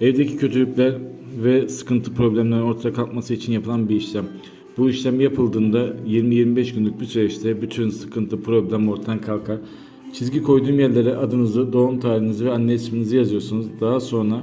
Evdeki kötülükler ve sıkıntı problemlerin ortaya kalkması için yapılan bir işlem. Bu işlem yapıldığında 20-25 günlük bir süreçte bütün sıkıntı problem ortadan kalkar. Çizgi koyduğum yerlere adınızı, doğum tarihinizi ve anne isminizi yazıyorsunuz. Daha sonra